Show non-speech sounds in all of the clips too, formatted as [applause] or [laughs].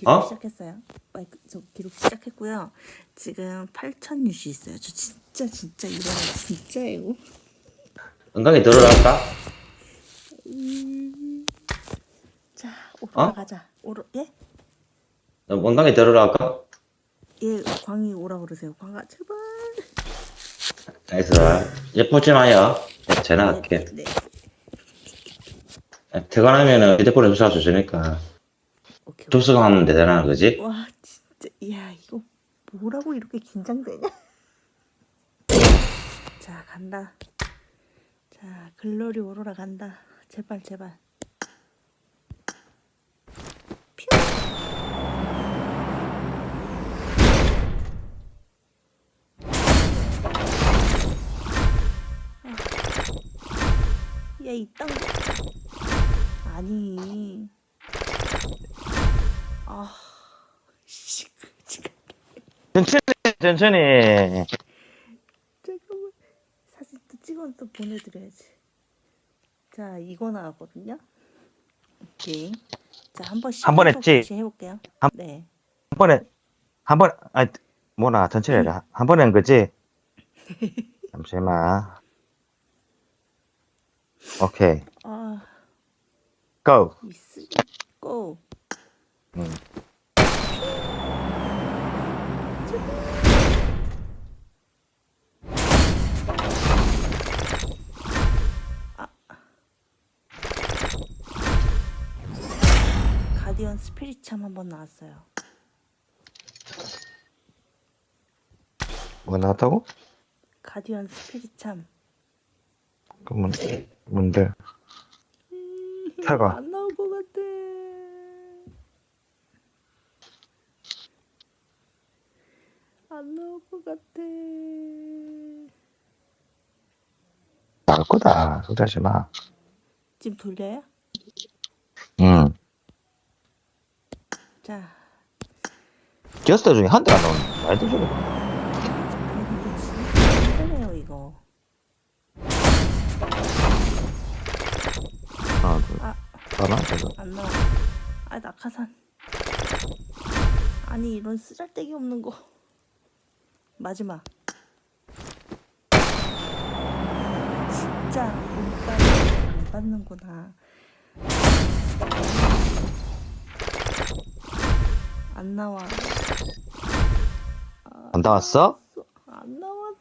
기록 어? 시작했어요. 마이크 저 기록 시작했고요. 지금 8천 유시 있어요. 저 진짜 진짜 이거는 진짜예요. 은강이 들어갈까? 자 오러 어? 가자. 오러 예? 은강이 들어갈까? 예 광희 오라 그러세요. 광아 제발. 알겠어. 예쁘지 마요. 제가 할게. 네. 퇴근하면은 휴대폰에 주사 주시니까 오케이. 오케이. 조수하면 되잖아, 그지? 와 진짜 야 이거 뭐라고 이렇게 긴장되냐? [laughs] 자 간다. 자 글로리 오로라 간다. 제발 제발. 퓨. 야이 땅. 아니. 아. 씨, 지금 천천히, 천천히. 잠깐만 사진 또 찍어 또 보내드려야지. 자 이거 나왔거든요. 오케이. 자 한 번씩 한번 했지? 해볼게요. 한- 네. 한 번에, 한 번, 아, 뭐나, 천천히 해라. 한 번에 한 거지? [laughs] 잠시만. 오케이. 아 고! 미스 고. 응. 가디언 스피릿 참 한번 나왔어요. 뭐 나왔다고? 가디언 스피릿 참. 그 뭔, 뭔데? 사과. 안 나올 것 같아. 안 나올 것 같아. 나올 거다. 걱정하지 마. 지금 돌려요? 응. 자, 기어스터 중에 한 대가 나오는 말도 좀 해. 이거 진짜 힘드네요 이거. 하나, 둘, 아. 하나, 둘. 안 나와. 아 낙하산. 아니 이런 쓰잘데기 없는 거. 마지막. 진짜 운빨 안 받는구나. 안 나와. 안 나왔어? 안 나왔어.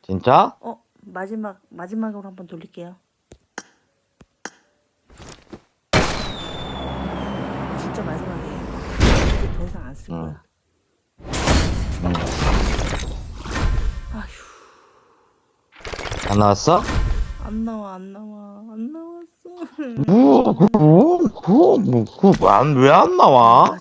진짜? 어 마지막 마지막으로 한번 돌릴게요. 진짜 마지막이에요. 이제 더 이상 안쓸 응. 거야. 응. 안 나왔어? 안 나와 안 나와 안 나왔어. 뭐, 그, 뭐, 그, 뭐, 그, 안, 왜 안 나와? 아